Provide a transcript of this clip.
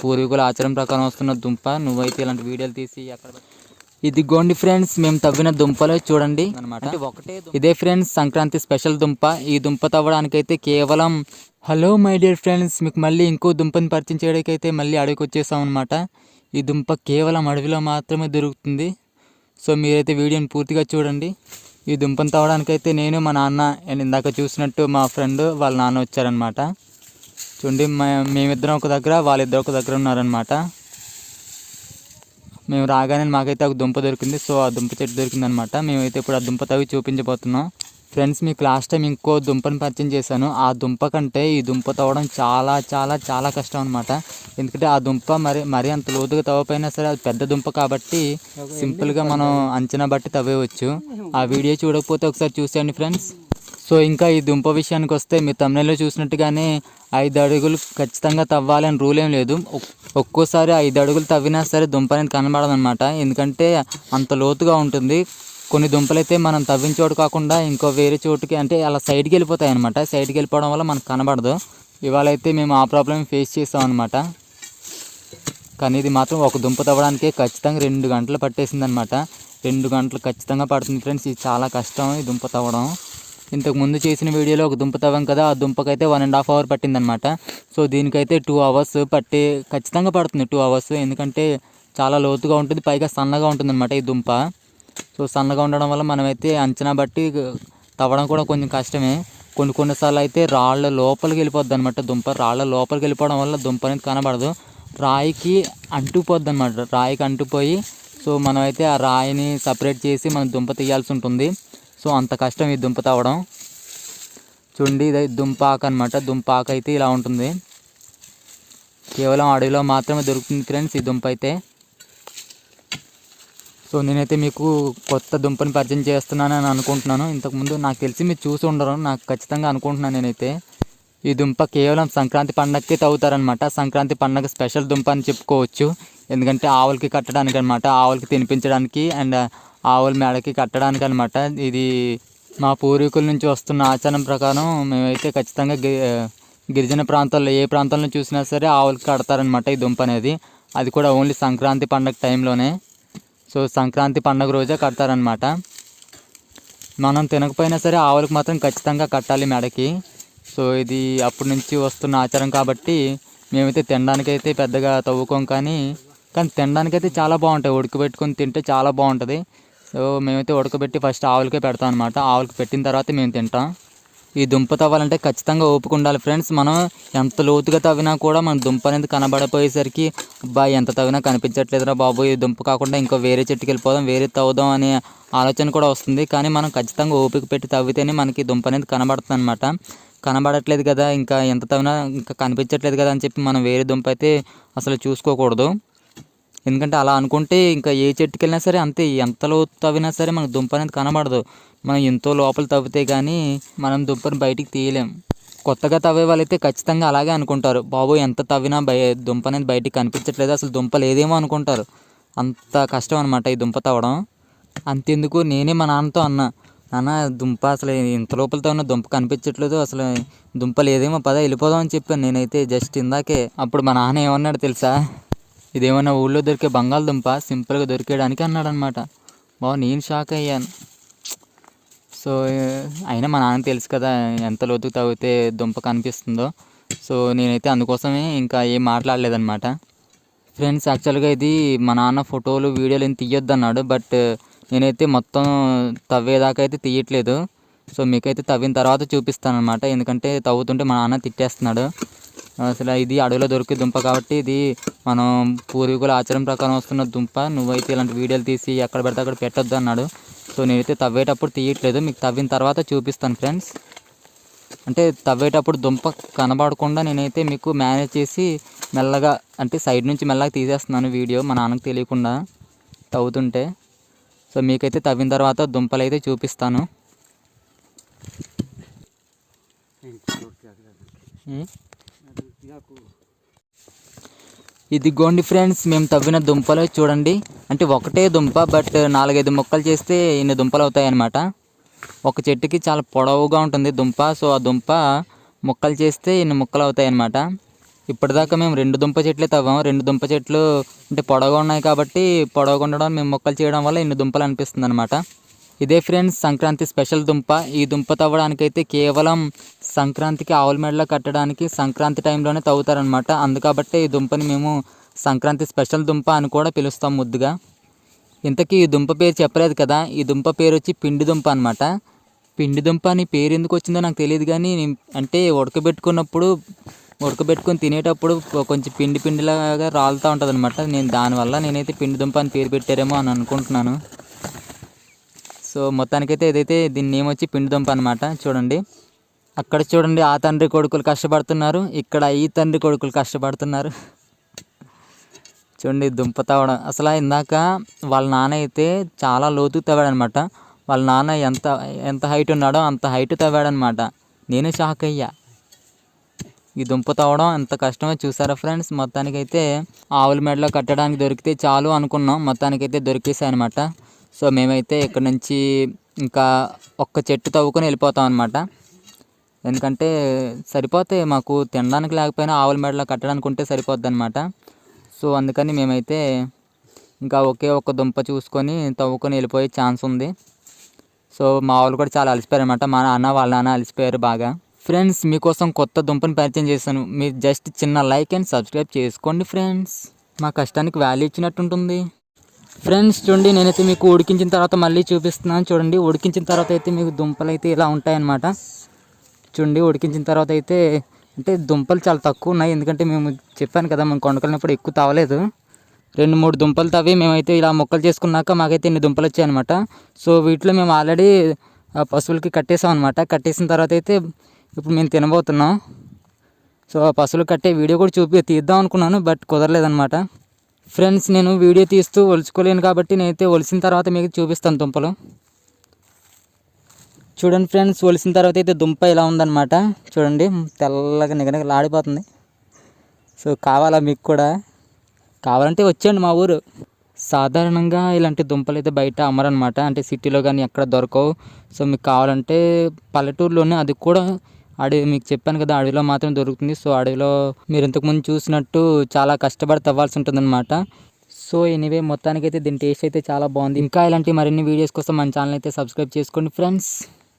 పూర్వీకుల ఆచారం ప్రకారం వస్తున్న దుంప. నువ్వైతే ఇలాంటి వీడియోలు తీసి అక్కడ ఇదిగోండి ఫ్రెండ్స్ మేము తవ్విన దుంపలు చూడండి. అనమాట ఒకటే ఇదే ఫ్రెండ్స్ సంక్రాంతి స్పెషల్ దుంప. ఈ దుంప తవ్వడానికైతే కేవలం హలో మై డియర్ ఫ్రెండ్స్ మీకు మళ్ళీ ఇంకో దుంపని పరిచయం చేయడానికైతే మళ్ళీ అడవికి వచ్చేసాం అనమాట ఈ దుంప కేవలం అడవిలో మాత్రమే దొరుకుతుంది. సో మీరైతే వీడియోని పూర్తిగా చూడండి. ఈ దుంపను తవ్వడానికైతే నేను మా నాన్న అండ్ ఇందాక చూసినట్టు మా ఫ్రెండ్ వాళ్ళ నాన్న వచ్చారనమాట చూడండి మే- మేమిద్దరం ఒక దగ్గర వాళ్ళిద్దరు ఒక దగ్గర ఉన్నారనమాట మేము రాగానే మాకైతే ఒక దుంప దొరికింది సో ఆ దుంప చెట్టు దొరికిందనమాట మేమైతే ఇప్పుడు ఆ దుంప తవ్వి చూపించబోతున్నాం. ఫ్రెండ్స్ మీకు లాస్ట్ టైం ఇంకో దుంపని పరిచయం చేశాను. ఆ దుంప కంటే ఈ దుంప తవ్వడం చాలా చాలా చాలా కష్టం అనమాట ఎందుకంటే ఆ దుంప మరి మరీ అంత లోతుగా తవ్వపోయినా సరే అది పెద్ద దుంప కాబట్టి సింపుల్గా మనం అంచనా బట్టి తవ్వేయవచ్చు ఆ వీడియో చూడకపోతే ఒకసారి చూసేయండి ఫ్రెండ్స్. సో ఇంకా ఈ దుంప విషయానికి వస్తే మీ తమిళలో చూసినట్టుగానే ఐదు అడుగులు ఖచ్చితంగా తవ్వాలని రూల్ ఏం లేదు. ఒక్కోసారి ఐదు అడుగులు తవ్వినా సరే దుంప అనేది కనబడదనమాట ఎందుకంటే అంత లోతుగా ఉంటుంది. కొన్ని దుంపలు అయితే మనం తవ్విన చోటు కాకుండా ఇంకో వేరే చోటుకి అంటే అలా సైడ్కి వెళ్ళిపోతాయి అనమాట సైడ్కి వెళ్ళిపోవడం వల్ల మనకు కనబడదు. ఇవాళ అయితే మేము ఆ ప్రాబ్లం ఫేస్ చేసాం అనమాట కానీ ఇది మాత్రం ఒక దుంప తవ్వడానికే ఖచ్చితంగా రెండు గంటలు పట్టేసింది అనమాట రెండు గంటలు ఖచ్చితంగా పడుతుంది ఫ్రెండ్స్. ఇది చాలా కష్టం ఈ దుంప తవ్వడం. ఇంతకు ముందు చేసిన వీడియోలో ఒక దుంప తవ్వం కదా ఆ దుంపకైతే వన్ అండ్ హాఫ్ అవర్ పట్టిందనమాట సో దీనికైతే టూ అవర్స్ పట్టి ఖచ్చితంగా పడుతుంది టూ అవర్స్ ఎందుకంటే చాలా లోతుగా ఉంటుంది పైగా సన్నగా ఉంటుంది అనమాట ఈ దుంప. సో సన్నగా ఉండడం వల్ల మనమైతే అంచనా బట్టి తవ్వడం కూడా కొంచెం కష్టమే. కొన్ని కొన్నిసార్లు అయితే రాళ్ళ లోపలికి వెళ్ళిపోద్ది అనమాట దుంప. రాళ్ళ లోపలికి వెళ్ళిపోవడం వల్ల దుంప అనేది కనబడదు. రాయికి అంటుకుపోద్ది అనమాట రాయికి అంటుపోయి సో మనమైతే ఆ రాయిని సపరేట్ చేసి మనం దుంప తీయాల్సి ఉంటుంది. సో అంత కష్టం ఈ దుంప తవ్వడం. చూడండి ఇది దుంప ఆకు అనమాట దుంప ఆకు అయితే ఇలా ఉంటుంది. కేవలం అడవిలో మాత్రమే దొరుకుతుంది ఫ్రెండ్స్ ఈ దుంప అయితే. సో నేనైతే మీకు కొత్త దుంపని పరిచయం చేస్తున్నానని అనుకుంటున్నాను. ఇంతకుముందు నాకు తెలిసి మీరు చూసి ఉండరు. నాకు ఖచ్చితంగా అనుకుంటున్నాను నేనైతే. ఈ దుంప కేవలం సంక్రాంతి పండగకి తవ్వుతారనమాట సంక్రాంతి పండగ స్పెషల్ దుంప అని చెప్పుకోవచ్చు. ఎందుకంటే ఆవులకి కట్టడానికి అనమాట ఆవులకి తినిపించడానికి అండ్ ఆవుల మేడకి కట్టడానికి అనమాట ఇది మా పూర్వీకుల నుంచి వస్తున్న ఆచారం ప్రకారం మేమైతే ఖచ్చితంగా గి గిరిజన ప్రాంతాల్లో ఏ ప్రాంతంలో చూసినా సరే ఆవులకి కడతారనమాట ఈ దుంప అనేది. అది కూడా ఓన్లీ సంక్రాంతి పండగ టైంలోనే. సో సంక్రాంతి పండగ రోజే కడతారనమాట. మనం తినకపోయినా సరే ఆవులకు మాత్రం ఖచ్చితంగా కట్టాలి మెడకి. సో ఇది అప్పటి నుంచి వస్తున్న ఆచారం కాబట్టి మేమైతే తినడానికైతే పెద్దగా తవ్వుకోం కానీ కానీ తినడానికైతే చాలా బాగుంటాయి. ఉడకబెట్టుకొని తింటే చాలా బాగుంటుంది. సో మేమైతే ఉడకబెట్టి ఫస్ట్ ఆవులకే పెడతాం అనమాట ఆవులకి పెట్టిన తర్వాత మేము తింటాం. ఈ దుంప తవ్వాలంటే ఖచ్చితంగా ఓపిక ఉండాలి ఫ్రెండ్స్. మనం ఎంత లోతుగా తవ్వినా కూడా మన దుంప అనేది కనబడపోయేసరికి అబ్బా ఎంత తవ్వినా కనిపించట్లేదురా బాబు ఈ దుంప కాకుండా ఇంకో వేరే చెట్టుకి వెళ్ళిపోదాం వేరే తవ్వుదాం అనే ఆలోచన కూడా వస్తుంది. కానీ మనం ఖచ్చితంగా ఓపిక పెట్టి తవ్వితేనే మనకి దుంప అనేది కనబడుతుంది అనమాట కనబడట్లేదు కదా ఇంకా ఎంత తవ్వినా ఇంకా కనిపించట్లేదు కదా అని చెప్పి మనం వేరే దుంప అయితే అసలు చూసుకోకూడదు. ఎందుకంటే అలా అనుకుంటే ఇంకా ఏ చెట్టుకి వెళ్ళినా సరే అంతే ఎంత లోతు తవ్వినా సరే మనకు దుంప అనేది కనబడదు. మనం ఎంతో లోపల తవ్వితే కానీ మనం దుంపని బయటికి తీయలేం. కొత్తగా తవ్వే వాళ్ళైతే ఖచ్చితంగా అలాగే అనుకుంటారు. బాబు ఎంత తవ్వినా బయ దుంప అనేది బయటికి కనిపించట్లేదు. అసలు దుంప లేదేమో అనుకుంటారు. అంత కష్టం అనమాట ఈ దుంప తవ్వడం. అంతెందుకు? నేనే మా నాన్నతో అన్నా. నాన్న దుంప అసలు ఇంత లోపలతో ఉన్న దుంప కనిపించట్లేదు. అసలు దుంప లేదేమో పద వెళ్ళిపోదాం అని చెప్పాను. నేనైతే జస్ట్ ఇందాకే. అప్పుడు మా నాన్న ఏమన్నాడు తెలుసా? ఇదేమన్నా ఊళ్ళో దొరికే బంగాళదుంప? సింపుల్గా దొరికేయడానికి అన్నాడు అనమాట నేను షాక్ అయ్యాను. సో అయినా మా నాన్న తెలుసు కదా ఎంత లోతుకు తవ్వితే దుంప కనిపిస్తుందో. సో నేనైతే అందుకోసమే ఇంకా ఏం మాట్లాడలేదనమాట ఫ్రెండ్స్ యాక్చువల్గా ఇది మా నాన్న ఫోటోలు వీడియోలు ఏం తీయొద్దు అన్నాడు బట్ నేనైతే మొత్తం తవ్వేదాకా అయితే తీయట్లేదు. సో మీకైతే తవ్విన తర్వాత చూపిస్తానమాట ఎందుకంటే తవ్వుతుంటే మా నాన్న తిట్టేస్తున్నాడు. అసలు ఇది అడవిలో దొరికే దుంప కాబట్టి ఇది మనం పూర్వీకుల ఆచారం ప్రకారం వస్తున్న దుంప. నువ్వైతే ఇలాంటి వీడియోలు తీసి ఎక్కడ పెడితే అక్కడ పెట్టొద్దు అన్నాడు. సో నేనైతే తవ్వేటప్పుడు తీయట్లేదు. మీకు తవ్విన తర్వాత చూపిస్తాను ఫ్రెండ్స్. అంటే తవ్వేటప్పుడు దుంప కనబడకుండా నేనైతే మీకు మేనేజ్ చేసి మెల్లగా అంటే సైడ్ నుంచి మెల్లగా తీసేస్తున్నాను వీడియో. మా నాన్నకు తెలియకుండా తవ్వుతుంటే. సో మీకైతే తవ్విన తర్వాత దుంపలు అయితే చూపిస్తాను? ఇదిగోండి ఫ్రెండ్స్ మేము తవ్విన దుంపలు చూడండి. అంటే ఒకటే దుంప బట్ నాలుగైదు మొక్కలు చేస్తే ఇన్ని దుంపలు అవుతాయన్నమాట. ఒక చెట్టుకి చాలా పొడవుగా ఉంటుంది దుంప సో ఆ దుంప మొక్కలు చేస్తే ఇన్ని మొక్కలు అవుతాయన్నమాట. ఇప్పటిదాకా మేము రెండు దుంప చెట్లే తవ్వాం. రెండు దుంప చెట్లు అంటే పొడవుగా ఉన్నాయి కాబట్టి పొడవుగా ఉండడం మేము మొక్కలు చేయడం వల్ల ఇన్ని దుంపలు అనిపిస్తుంది అనమాట ఇదే ఫ్రెండ్స్ సంక్రాంతి స్పెషల్ దుంప. ఈ దుంప తవ్వడానికైతే కేవలం సంక్రాంతికి ఆవుల మెడలో కట్టడానికి సంక్రాంతి టైంలోనే తవ్వుతారనమాట అందుకబట్టే ఈ దుంపని మేము సంక్రాంతి స్పెషల్ దుంప అని కూడా పిలుస్తాం ముద్దుగా. ఇంతకీ ఈ దుంప పేరు చెప్పలేదు కదా ఈ దుంప పేరు వచ్చి పిండి దుంప అనమాట పిండి దుంప అని పేరు ఎందుకు వచ్చిందో నాకు తెలియదు కానీ అంటే ఉడకబెట్టుకున్నప్పుడు ఉడకబెట్టుకొని తినేటప్పుడు కొంచెం పిండి పిండిలాగా రాలుతూ ఉంటుంది అనమాట నేను దానివల్ల నేనైతే పిండి దుంప అని పేరు పెట్టారేమో అని అనుకుంటున్నాను. సో మొత్తానికైతే ఏదైతే దీని నేమ్ వచ్చి పిండి దుంప అనమాట చూడండి. అక్కడ చూడండి ఆ తండ్రి కొడుకులు కష్టపడుతున్నారు. ఇక్కడ ఈ తండ్రి కొడుకులు కష్టపడుతున్నారు. చూడండి దుంప తవ్వడం. అసలు ఇందాక వాళ్ళ నాన్న అయితే చాలా లోతు తవ్వాడనమాట. వాళ్ళ నాన్న ఎంత ఎంత హైట్ ఉన్నాడో అంత హైట్ తవ్వాడనమాట. నేనే షాక్ అయ్యా. ఈ దుంప తవ్వడం ఎంత కష్టమో చూసారా ఫ్రెండ్స్? మొత్తానికైతే ఆవుల మెడలో కట్టడానికి దొరికితే చాలు అనుకున్నాం. మొత్తానికైతే దొరికేసాయి అనమాట సో మేమైతే ఇక్కడ నుంచి ఇంకా ఒక్క చెట్టు తవ్వుకొని వెళ్ళిపోతాం అనమాట ఎందుకంటే సరిపోతాయి మాకు తినడానికి లేకపోయినా ఆవుల మెడలో కట్టడానికి ఉంటే సరిపోద్ది అనమాట సో అందుకని మేమైతే ఇంకా ఒకే ఒక్క దుంప చూసుకొని తవ్వుకొని వెళ్ళిపోయే ఛాన్స్ ఉంది. సో మా వాళ్ళు కూడా చాలా అలసిపోయారు అనమాట మా నాన్న వాళ్ళ నాన్న అలసిపోయారు బాగా. ఫ్రెండ్స్ మీకోసం కొత్త దుంపని పరిచయం చేశాను. మీరు జస్ట్ చిన్న లైక్ అండ్ సబ్స్క్రైబ్ చేసుకోండి ఫ్రెండ్స్. మా కష్టానికి వాల్యూ ఇచ్చినట్టు ఉంటుంది ఫ్రెండ్స్ చూడండి నేనైతే మీకు ఉడికించిన తర్వాత మళ్ళీ చూపిస్తున్నాను. చూడండి ఉడికించిన తర్వాత అయితే మీకు దుంపలు అయితే ఇలా ఉంటాయన్నమాట. చుండి ఉడికించిన తర్వాత అయితే అంటే దుంపలు చాలా తక్కువ ఉన్నాయి. ఎందుకంటే మేము చెప్పాను కదా మేము కొండకెళ్ళినప్పుడు ఎక్కువ తావలేదు. రెండు మూడు దుంపలు తవ్వి మేమైతే ఇలా మొక్కలు చేసుకున్నాక మాకైతే ఇన్ని దుంపలు వచ్చాయన్నమాట. సో వీటిలో మేము ఆల్రెడీ పశువులకి కట్టేసాం అనమాట కట్టేసిన తర్వాత అయితే ఇప్పుడు మేము తినబోతున్నాం. సో ఆ పశువులు కట్టే వీడియో కూడా చూపి తీద్దాం అనుకున్నాను బట్ కుదరలేదనమాట ఫ్రెండ్స్ నేను వీడియో తీస్తూ ఒలుచుకోలేను కాబట్టి నేనైతే ఒలిసిన తర్వాత మీకు చూపిస్తాను దుంపలు. చూడండి ఫ్రెండ్స్ ఒలిసిన తర్వాత అయితే దుంప ఇలా ఉందన్నమాట. చూడండి తెల్లగా నిగనిగలాడిపోతుంది సో కావాలా మీకు కూడా? కావాలంటే వచ్చేయండి మా ఊరు. సాధారణంగా ఇలాంటి దుంపలు అయితే బయట అమ్మరనమాట అంటే సిటీలో కానీ ఎక్కడ దొరకవు. సో మీకు కావాలంటే పల్లెటూరులోనే అది కూడా అడవి మీకు చెప్పాను కదా అడవిలో మాత్రం దొరుకుతుంది. సో అడవిలో మీరు ఇంతకుముందు చూసినట్టు చాలా కష్టపడి తవ్వాల్సి ఉంటుందన్నమాట. సో ఎనీవే మొత్తానికైతే దీని టేస్ట్ అయితే చాలా బాగుంది. ఇంకా ఇలాంటి మరిన్ని వీడియోస్ కోసం మన ఛానల్ అయితే సబ్స్క్రైబ్ చేసుకోండి ఫ్రెండ్స్.